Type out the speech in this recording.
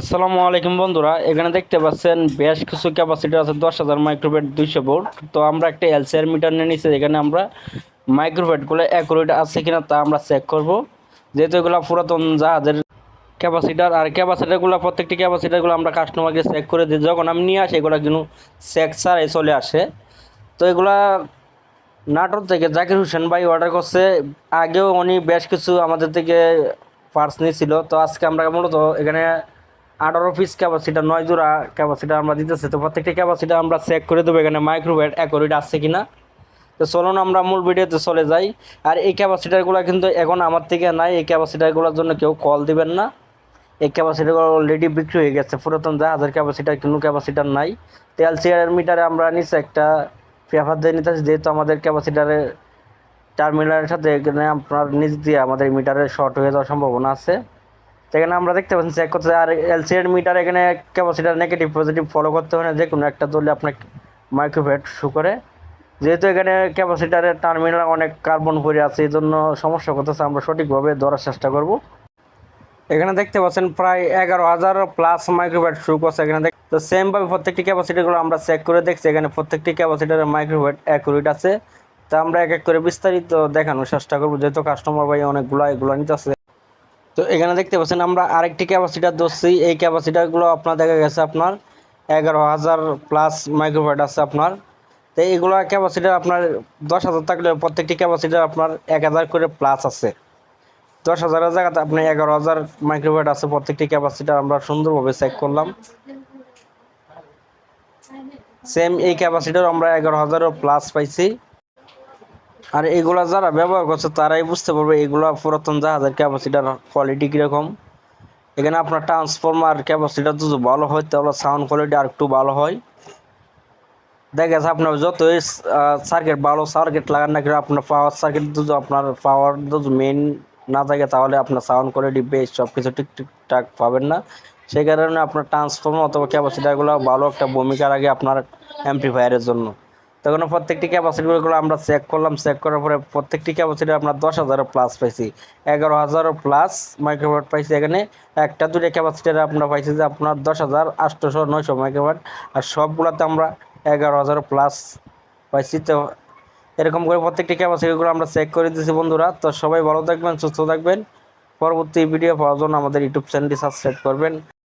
আসসালামু আলাইকুম বন্ধুরা, এখানে দেখতে পাচ্ছেন বেশ কিছু ক্যাপাসিটি আছে, দশ হাজার মাইক্রোভেট দুইশো ভোল্ট তো আমরা একটা এলসিআর মিটার নিয়ে নিচ্ছি এখানে আমরা মাইক্রোভেটগুলো অ্যাকুরেট আছে কিনা তা আমরা চেক করব। যেহেতু এগুলো পুরাতন জাহাজের ক্যাপাসিটার আর ক্যাপাসিটারগুলো প্রত্যেকটি ক্যাপাসিটারগুলো আমরা কাস্টমারকে চেক করে দিই। যখন আমি নিয়ে আসি, এগুলো কিন্তু চেক ছাড়াই চলে আসে। তো এগুলা নাটোর থেকে জাকির হোসেন ভাই অর্ডার করছে। আগেও উনি বেশ কিছু আমাদের থেকে পার্স নিয়েছিল। তো আজকে আমরা মূলত এখানে আঠারো পিস ক্যাপাসিটার নয় জোড়া ক্যাপাসিটার আমরা দিতেছি। তো প্রত্যেকটি ক্যাপাসিটার আমরা চেক করে দেবো এখানে মাইক্রোভেট অ্যাকোরিট আছে কি না তো চলুন আমরা মূল ভিডিওতে চলে যাই। আর এই ক্যাপাসিটারগুলো কিন্তু এখন আমার থেকে নাই। এই ক্যাপাসিটারগুলোর জন্য কেউ কল দিবেন না। এই ক্যাপাসিটারগুলো অলরেডি বিক্রি হয়ে গেছে। পুরাতন জাহাজের ক্যাপাসিটার কোনো ক্যাপাসিটার নাই। তেল চেয়ারের মিটারে আমরা নিচে একটা পেপার দিয়ে নিতেছি। যেহেতু আমাদের ক্যাপাসিটারের টার্মিনালের সাথে এখানে আপনার নিচ দিয়ে আমাদের মিটারের শর্ট হয়ে যাওয়ার সম্ভাবনা আছে। এখানে আমরা দেখতে পাচ্ছি চেক করতে আর এলসিএর মিটার এখানে ক্যাপাসিটার নেগেটিভ পজিটিভ ফলো করতে হয় না, যে কোনো একটা তুললে আপনার মাইক্রোভেট শু করে। যেহেতু এখানে ক্যাপাসিটারের টার্মিনাল অনেক কার্বন পরে আছে, এই জন্য সমস্যা করতেছে, আমরা সঠিকভাবে ধরার চেষ্টা করব। এখানে দেখতে পাচ্ছেন প্রায় এগারো হাজার প্লাস মাইক্রোভেট শু করছে এখানে। দেখ, তো সেমভাবে প্রত্যেকটি ক্যাপাসিটিগুলো আমরা চেক করে দেখছি, এখানে প্রত্যেকটি ক্যাপাসিটারের মাইক্রোভেট অ্যাকুরেট আছে। তা আমরা এক এক করে বিস্তারিত দেখানোর চেষ্টা করব, যেহেতু কাস্টমার ভাই অনেকগুলো এগুলো নিতেছে। তো এখানে দেখতে পাচ্ছেন আমরা আরেকটি ক্যাপাসিটার ধরছি। এই ক্যাপাসিটারগুলো আপনার দেখা গেছে আপনার এগারো হাজার প্লাস মাইক্রোভেট আছে আপনার। তো এইগুলো ক্যাপাসিটার আপনার দশ হাজার থাকলে প্রত্যেকটি ক্যাপাসিটার আপনার এক হাজার করে প্লাস আছে। দশ হাজারের জায়গাতে আপনি এগারো হাজার মাইক্রোভেট আছে প্রত্যেকটি ক্যাপাসিটার আমরা সুন্দরভাবে চেক করলাম। সেম এই ক্যাপাসিটার আমরা এগারো হাজারও প্লাস পাইছি। আর এগুলা যারা ব্যবহার করছে, তারাই বুঝতে পারবে এগুলা পুরাতন জাহাজের ক্যাপাসিটার কোয়ালিটি কীরকম। এখানে আপনার ট্রান্সফর্মার ক্যাপাসিটার যদি ভালো হয়, তাহলে সাউন্ড কোয়ালিটি আর একটু ভালো হয়। দেখা গেছে আপনার যতই সার্কিট ভালো সার্কিট লাগান না কেন, আপনার পাওয়ার সার্কিট যদি আপনার পাওয়ার যদি মেন না থাকে, তাহলে আপনার সাউন্ড কোয়ালিটি বেশ সব কিছু ঠিক ঠিকঠাক পাবেন না। সেই কারণে আপনার ট্রান্সফর্মার অথবা ক্যাপাসিটারগুলো ভালো একটা ভূমিকা রাখে আপনার অ্যাম্পলিফায়ারের জন্য। তখন প্রত্যেকটি ক্যাপাসিটিগুলো আমরা চেক করলাম চেক করার পরে প্রত্যেকটি ক্যাপাসিটি আপনার দশ হাজারও প্লাস পাইছি। এগারো হাজারও প্লাস মাইক্রোওয়াট পাইছি এখানে। একটা দুটো ক্যাপাসিটার আমরা পাইছি যে আপনার দশ হাজার আটশোশো নয়শো মাইক্রোওয়াট আর সবগুলোতে আমরা এগারো হাজারও প্লাস পাইছি। তো এরকম করে প্রত্যেকটি ক্যাপাসিটিগুলো আমরা চেক করে দিয়েছি বন্ধুরা। তো সবাই ভালো থাকবেন, সুস্থ থাকবেন। পরবর্তী ভিডিও পাওয়ার জন্য আমাদের ইউটিউব চ্যানেলটি সাবস্ক্রাইব করবেন।